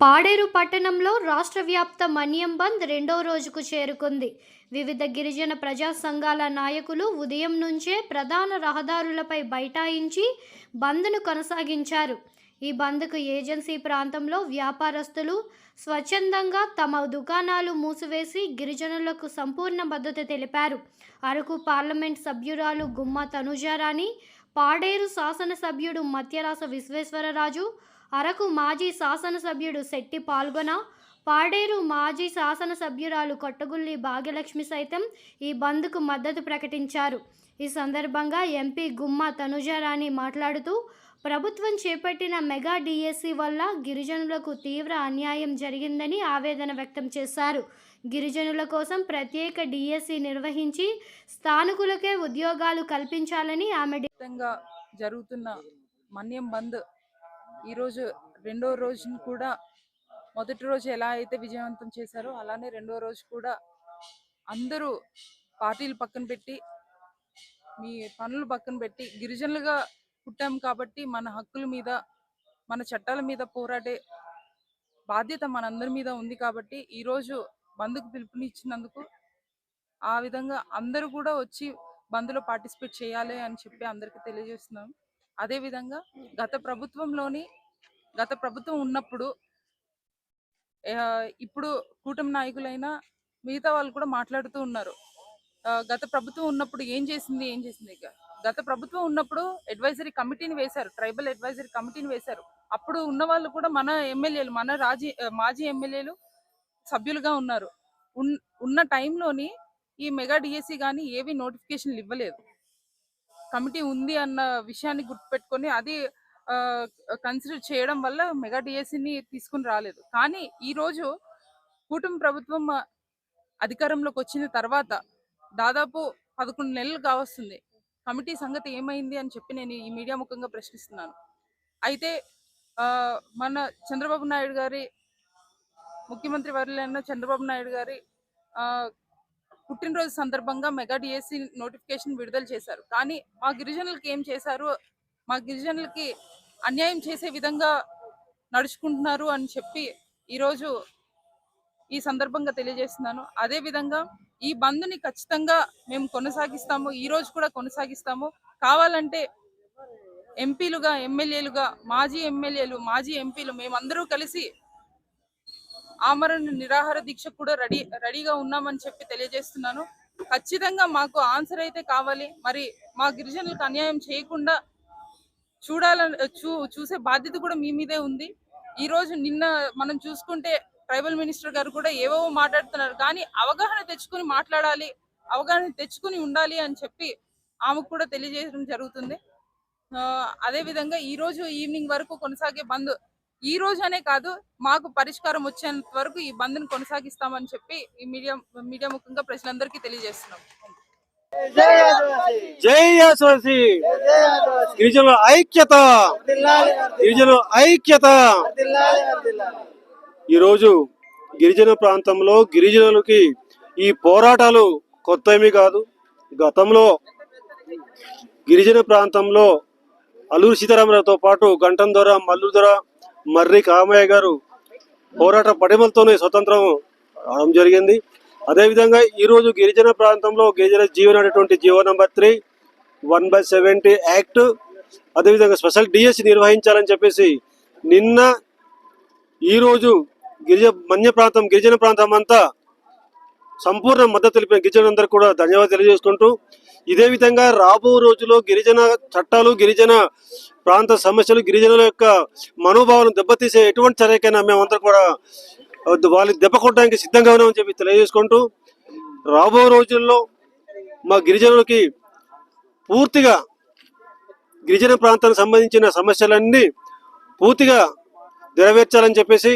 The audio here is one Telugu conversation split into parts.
పాడేరు పట్టణంలో రాష్ట్ర వ్యాప్త మన్యం బంద్ రెండో రోజుకు చేరుకుంది. వివిధ గిరిజన ప్రజా సంఘాల నాయకులు ఉదయం నుంచే ప్రధాన రహదారులపై బైఠాయించి బంద్ను కొనసాగించారు. ఈ బంద్కు ఏజెన్సీ ప్రాంతంలో వ్యాపారస్తులు స్వచ్ఛందంగా తమ దుకాణాలు మూసివేసి గిరిజనులకు సంపూర్ణ మద్దతు తెలిపారు. అరకు పార్లమెంట్ సభ్యురాలు గుమ్మ తనుజారాణి పాడేరు శాసనసభ్యుడు మత్యరాస విశ్వేశ్వరరాజు అరకు మాజీ శాసనసభ్యుడు శెట్టి పాల్గొన పాడేరు మాజీ శాసనసభ్యురాలు కొట్టగుల్లి భాగ్యలక్ష్మి సైతం ఈ బంద్కు మద్దతు ప్రకటించారు. ఈ సందర్భంగా ఎంపీ గుమ్మ తనుజారాణి మాట్లాడుతూ ప్రభుత్వం చేపట్టిన మెగా డిఎస్సి వల్ల గిరిజనులకు తీవ్ర అన్యాయం జరిగిందని ఆవేదన వ్యక్తం చేశారు. గిరిజనుల కోసం ప్రత్యేక డిఎస్సి నిర్వహించి స్థానికులకే ఉద్యోగాలు కల్పించాలని ఆమె జరుగుతున్న మన్యం బంద్ ఈరోజు రెండో రోజును కూడా మొదటి రోజు ఎలా అయితే విజయవంతం చేశారో అలానే రెండో రోజు కూడా అందరూ పార్టీలు పక్కన పెట్టి మీ పనులు పక్కన పెట్టి గిరిజనులుగా పుట్టాం కాబట్టి మన హక్కుల మీద మన చట్టాల మీద పోరాడే బాధ్యత మనందరి మీద ఉంది కాబట్టి ఈరోజు బంద్కు పిలుపునిచ్చినందుకు ఆ విధంగా అందరూ కూడా వచ్చి బంద్లో పార్టిసిపేట్ చేయాలి అని చెప్పి అందరికీ తెలియజేస్తున్నాం. అదేవిధంగా గత ప్రభుత్వంలోని గత ప్రభుత్వం ఉన్నప్పుడు ఇప్పుడు కూటమి నాయకులైన మిగతా వాళ్ళు కూడా మాట్లాడుతూ ఉన్నారు. ఆ, గత ప్రభుత్వం ఉన్నప్పుడు ఏం చేసింది ఏం చేసింది గత ప్రభుత్వం ఉన్నప్పుడు అడ్వైజరీ కమిటీని వేశారు ట్రైబల్ అడ్వైజరీ కమిటీని వేశారు. అప్పుడు ఉన్న వాళ్ళు కూడా మన ఎమ్మెల్యేలు మన రాజీ మాజీ ఎమ్మెల్యేలు సభ్యులుగా ఉన్నారు. ఉన్- ఉన్న టైంలోని ఈ మెగా డిఎస్సి కానీ ఏవి నోటిఫికేషన్లు ఇవ్వలేదు. కమిటీ ఉంది అన్న విషయాన్ని గుర్తుపెట్టుకొని అది కన్సిడర్ చేయడం వల్ల మెగా డిఎస్సిని తీసుకుని రాలేదు. కానీ ఈ రోజు కూటమి ప్రభుత్వం అధికారంలోకి వచ్చిన తర్వాత దాదాపు పదకొండు నెలలు కావస్తుంది. కమిటీ సంగతి ఏమైంది అని చెప్పి నేను ఈ మీడియా ముఖంగా ప్రశ్నిస్తున్నాను. అయితే ఆ, మన చంద్రబాబు నాయుడు గారి ముఖ్యమంత్రి వర్యులైన చంద్రబాబు నాయుడు గారి ఆ, పుట్టినరోజు సందర్భంగా మెగా డిఎస్సి నోటిఫికేషన్ విడుదల చేశారు. కానీ మా గిరిజనులకి ఏం చేశారు? మా గిరిజనులకి అన్యాయం చేసే విధంగా నడుచుకుంటున్నారు అని చెప్పి ఈరోజు ఈ సందర్భంగా తెలియజేస్తున్నాను. అదే విధంగా ఈ బంద్ని ఖచ్చితంగా మేము కొనసాగిస్తాము. ఈ రోజు కూడా కొనసాగిస్తాము. కావాలంటే ఎంపీలుగా ఎమ్మెల్యేలుగా మాజీ ఎమ్మెల్యేలు మాజీ ఎంపీలు మేమందరూ కలిసి ఆమరణ నిరాహార దీక్ష కూడా రెడీ రెడీగా ఉన్నామని చెప్పి తెలియజేస్తున్నాను. ఖచ్చితంగా మాకు ఆన్సర్ అయితే కావాలి. మరి మా గిరిజనులకు అన్యాయం చేయకుండా చూడాలని చూ చూసే బాధ్యత కూడా మీ మీదే ఉంది. ఈ రోజు నిన్న మనం చూసుకుంటే ట్రైబల్ మినిస్టర్ గారు కూడా ఏవేవో మాట్లాడుతున్నారు. కానీ అవగాహన తెచ్చుకుని మాట్లాడాలి అవగాహన తెచ్చుకుని ఉండాలి అని చెప్పి ఆమెకు కూడా తెలియజేయడం జరుగుతుంది. ఆ, అదే విధంగా ఈ రోజు ఈవినింగ్ వరకు కొనసాగే బంద్ ఈ రోజు అనే కాదు మాకు పరిష్కారం వచ్చేంత వరకు ఈ బంద్ను కొనసాగిస్తామని చెప్పి ఈ మీడియా మీడియా ముఖంగా ప్రజలందరికీ తెలియజేస్తున్నాం. జై ఆదివాసి. గిరిజనుల ఐక్యత. గిరిజనుల ఐక్యత. ఈరోజు గిరిజన ప్రాంతంలో గిరిజనులకి ఈ పోరాటాలు కొత్త ఏమీ కాదు. గతంలో గిరిజన ప్రాంతంలో అల్లూరు సీతారామరావుతో పాటు గంటం దొర మల్లు దొర మర్రి కామయ్య గారు పోరాట పటిమలతోనే స్వతంత్రం రావడం జరిగింది. అదేవిధంగా ఈరోజు గిరిజన ప్రాంతంలో గిరిజన జీవన అనేటువంటి GO number three one by seventy act అదేవిధంగా స్పెషల్ డిఎస్ నిర్వహించాలని చెప్పేసి నిన్న ఈరోజు గిరిజ మన్య ప్రాంతం గిరిజన ప్రాంతం అంతా సంపూర్ణ మద్దతు తెలిపిన గిరిజనులందరూ కూడా ధన్యవాదాలు తెలియజేసుకుంటూ ఇదే విధంగా రాబో రోజుల్లో గిరిజన చట్టాలు గిరిజన ప్రాంత సమస్యలు గిరిజనుల యొక్క మనోభావాలను దెబ్బతీసే ఎటువంటి చర్యకైనా మేమందరం కూడా వాళ్ళు దెబ్బ కొట్టడానికి సిద్ధంగా ఉన్నామని చెప్పి తెలియజేసుకుంటూ రాబో రోజుల్లో మా గిరిజనులకి పూర్తిగా గిరిజన ప్రాంతానికి సంబంధించిన సమస్యలన్నీ పూర్తిగా నెరవేర్చాలని చెప్పేసి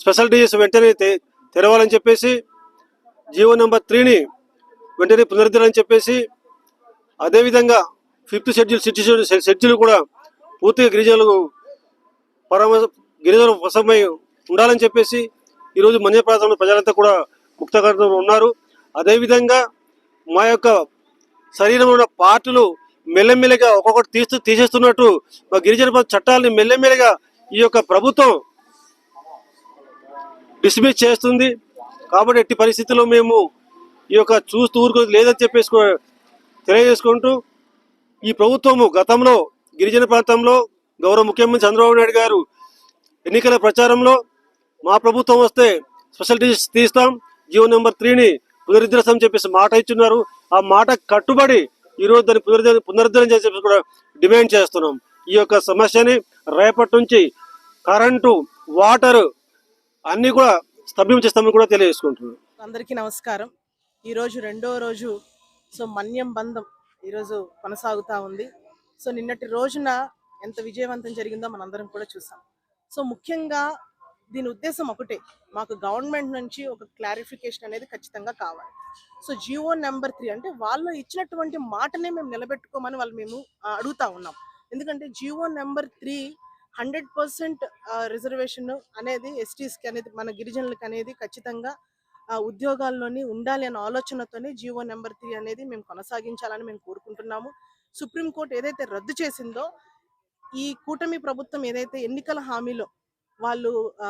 స్పెషల్ డిఎస్ వెంటనే తె- తెరవాలని చెప్పేసి జీవో నెంబర్ త్రీని వెంటనే పునరుద్ధరణని చెప్పేసి అదేవిధంగా fifth schedule sixth schedule schedule కూడా పూర్తిగా గిరిజనులకు పరమ గిరిజనుల వసమై ఉండాలని చెప్పేసి ఈరోజు మన్య ప్రాంతంలో ప్రజలంతా కూడా ముక్తకంతో ఉన్నారు. అదేవిధంగా మా యొక్క శరీరంలో ఉన్న పార్టులు మెల్లమెల్లగా ఒక్కొక్కటి తీస్తూ తీసేస్తున్నట్టు మా గిరిజన చట్టాలని మెల్లమెల్లగా ఈ యొక్క ప్రభుత్వం డిస్మిస్ చేస్తుంది. కాబట్టి ఎట్టి పరిస్థితుల్లో మేము ఈ యొక్క చూస్తూ ఊరుకు లేదని చెప్పేసుకో తెలియజేసుకుంటూ ఈ ప్రభుత్వము గతంలో గిరిజన ప్రాంతంలో గౌరవ ముఖ్యమంత్రి చంద్రబాబు నాయుడు గారు ఎన్నికల ప్రచారంలో మా ప్రభుత్వం వస్తే స్పెషల్ డిజిట్స్ తీస్తాం. జీవో నెంబర్ త్రీని పునరుద్ధరిస్తాం చెప్పేసి మాట ఇచ్చున్నారు. ఆ మాట కట్టుబడి ఈరోజు దాన్ని పునరుద్ధరణ పునరుద్ధరణ చేసి కూడా డిమాండ్ చేస్తున్నాం. ఈ యొక్క సమస్యని రేపటి నుంచి కరెంటు వాటర్ అన్నీ కూడా స్తభ్యం చేస్తామని కూడా తెలియజేసుకుంటున్నాం అందరికీ నమస్కారం. ఈరోజు రెండో రోజు సో మన్యం బంధం ఈరోజు కొనసాగుతూ ఉంది. సో నిన్నటి రోజున ఎంత విజయవంతం జరిగిందో మనందరం కూడా చూసాం. సో ముఖ్యంగా దీని ఉద్దేశం ఒకటే మాకు గవర్నమెంట్ నుంచి ఒక క్లారిఫికేషన్ అనేది ఖచ్చితంగా కావాలి. సో జియో నెంబర్ త్రీ అంటే వాళ్ళు ఇచ్చినటువంటి మాటనే మేము నిలబెట్టుకోమని వాళ్ళు మేము అడుగుతా ఉన్నాం. ఎందుకంటే GO number three hundred percent reservation అనేది ఎస్టీస్కి అనేది మన గిరిజనులకు అనేది ఖచ్చితంగా ఆ, ఉద్యోగాల్లోని ఉండాలి అనే ఆలోచనతోనే జీవో నెంబర్ త్రీ అనేది మేము కొనసాగించాలని మేము కోరుకుంటున్నాము. సుప్రీంకోర్టు ఏదైతే రద్దు చేసిందో ఈ కూటమి ప్రభుత్వం ఏదైతే ఎన్నికల హామీలో వాళ్ళు ఆ,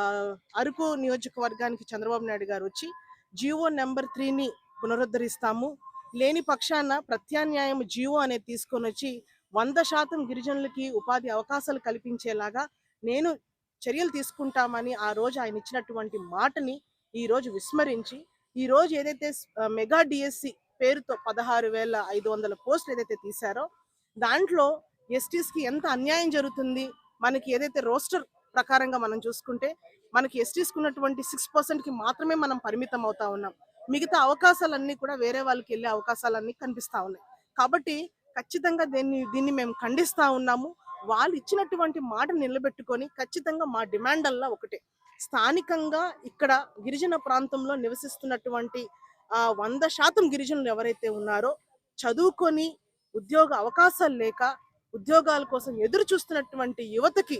అరకు నియోజకవర్గానికి చంద్రబాబు నాయుడు గారు వచ్చి జీవో నెంబర్ త్రీని పునరుద్ధరిస్తాము. లేని పక్షాన ప్రత్యామ్నాయం జీవో అనేది తీసుకొని వచ్చి వంద శాతం గిరిజనులకి ఉపాధి అవకాశాలు కల్పించేలాగా నేను చర్యలు తీసుకుంటామని ఆ రోజు ఆయన ఇచ్చినటువంటి మాటని ఈ రోజు విస్మరించి ఈ రోజు ఏదైతే మెగా డిఎస్సి పేరుతో పదహారు వేల ఐదు వందల పోస్టులు ఏదైతే తీశారో దాంట్లో ఎస్టీస్కి ఎంత అన్యాయం జరుగుతుంది మనకి ఏదైతే రోస్టర్ ప్రకారంగా మనం చూసుకుంటే మనకి ఎస్టీస్కి ఉన్నటువంటి సిక్స్ పర్సెంట్కి మాత్రమే మనం పరిమితం అవుతా ఉన్నాం. మిగతా అవకాశాలన్నీ కూడా వేరే వాళ్ళకి వెళ్ళే అవకాశాలన్నీ కనిపిస్తా ఉన్నాయి. కాబట్టి ఖచ్చితంగా దీన్ని దీన్ని మేము ఖండిస్తూ ఉన్నాము. వాళ్ళు ఇచ్చినటువంటి మాట నిలబెట్టుకొని ఖచ్చితంగా మా డిమాండ్ అల్లా ఒకటే. స్థానికంగా ఇక్కడ గిరిజన ప్రాంతంలో నివసిస్తున్నటువంటి వంద శాతం గిరిజనులు ఎవరైతే ఉన్నారో చదువుకొని ఉద్యోగ అవకాశాలు లేక ఉద్యోగాల కోసం ఎదురు చూస్తున్నటువంటి యువతకి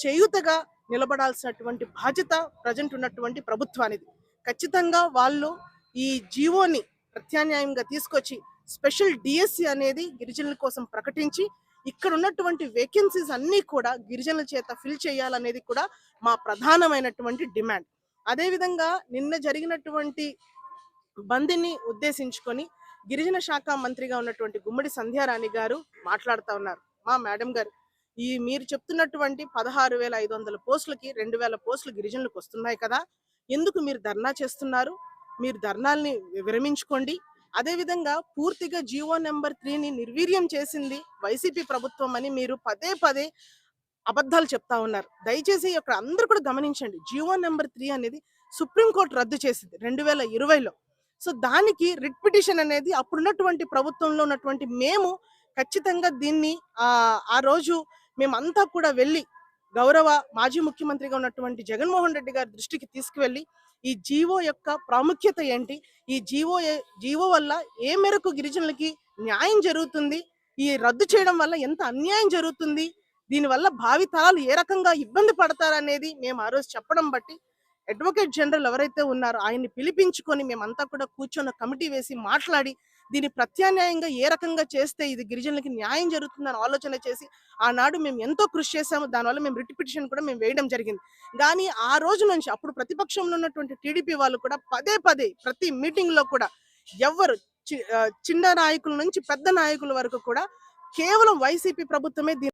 చేయుతగా నిలబడాల్సినటువంటి బాధ్యత ప్రజెంట్ ఉన్నటువంటి ప్రభుత్వానిది. ఖచ్చితంగా వాళ్ళు ఈ జీవోని ప్రత్యామ్నాయంగా తీసుకొచ్చి స్పెషల్ డిఎస్సి అనేది గిరిజనుల కోసం ప్రకటించి ఇక్కడ ఉన్నటువంటి వేకెన్సీస్ అన్నీ కూడా గిరిజనుల చేత ఫిల్ చేయాలనేది కూడా మా ప్రధానమైనటువంటి డిమాండ్. అదేవిధంగా నిన్న జరిగినటువంటి బంద్ని ఉద్దేశించుకొని గిరిజన శాఖ మంత్రిగా ఉన్నటువంటి గుమ్మడి సంధ్యారాణి గారు మాట్లాడుతూ ఉన్నారు. మా మేడం గారు ఈ మీరు చెప్తున్నటువంటి పదహారు వేల ఐదు వందల పోస్టులకి రెండు వేల పోస్టులు గిరిజనులకు వస్తున్నాయి కదా ఎందుకు మీరు ధర్నా చేస్తున్నారు? మీరు ధర్నాల్ని విరమించుకోండి. అదేవిధంగా పూర్తిగా జియో నెంబర్ త్రీని నిర్వీర్యం చేసింది వైసీపీ ప్రభుత్వం అని మీరు పదే పదే అబద్ధాలు చెప్తా ఉన్నారు. దయచేసి ఇక్కడ అందరూ కూడా గమనించండి. జియో నెంబర్ త్రీ అనేది సుప్రీంకోర్టు రద్దు చేసింది రెండు వేల ఇరవైలో. సో దానికి రిట్ పిటిషన్ అనేది అప్పుడున్నటువంటి ప్రభుత్వంలో ఉన్నటువంటి మేము ఖచ్చితంగా దీన్ని ఆ రోజు మేమంతా కూడా వెళ్ళి గౌరవ మాజీ ముఖ్యమంత్రిగా ఉన్నటువంటి జగన్మోహన్ రెడ్డి గారి దృష్టికి తీసుకువెళ్ళి ఈ జీవో యొక్క ప్రాముఖ్యత ఏంటి? ఈ జీవో జీవో వల్ల ఏ మేరకు గిరిజనులకి న్యాయం జరుగుతుంది? ఈ రద్దు చేయడం వల్ల ఎంత అన్యాయం జరుగుతుంది? దీనివల్ల భావితరాలు ఏ రకంగా ఇబ్బంది పడతారనేది మేము ఆ రోజు చెప్పడం బట్టి అడ్వకేట్ జనరల్ ఎవరైతే ఉన్నారో ఆయన్ని పిలిపించుకొని మేమంతా కూడా కూర్చొని కమిటీ వేసి మాట్లాడి దీన్ని ప్రత్యామ్నాయంగా ఏ రకంగా చేస్తే ఇది గిరిజనులకి న్యాయం జరుగుతుందని ఆలోచన చేసి ఆనాడు మేము ఎంతో కృషి చేశాము. దానివల్ల మేము రిట్ పిటిషన్ కూడా మేము వేయడం జరిగింది. కానీ ఆ రోజు నుంచి అప్పుడు ప్రతిపక్షంలో ఉన్నటువంటి టీడీపీ వాళ్ళు కూడా పదే పదే ప్రతి మీటింగ్లో కూడా ఎవరు చి- చిన్న నాయకుల నుంచి పెద్ద నాయకుల వరకు కూడా కేవలం వైసీపీ ప్రభుత్వమే దీని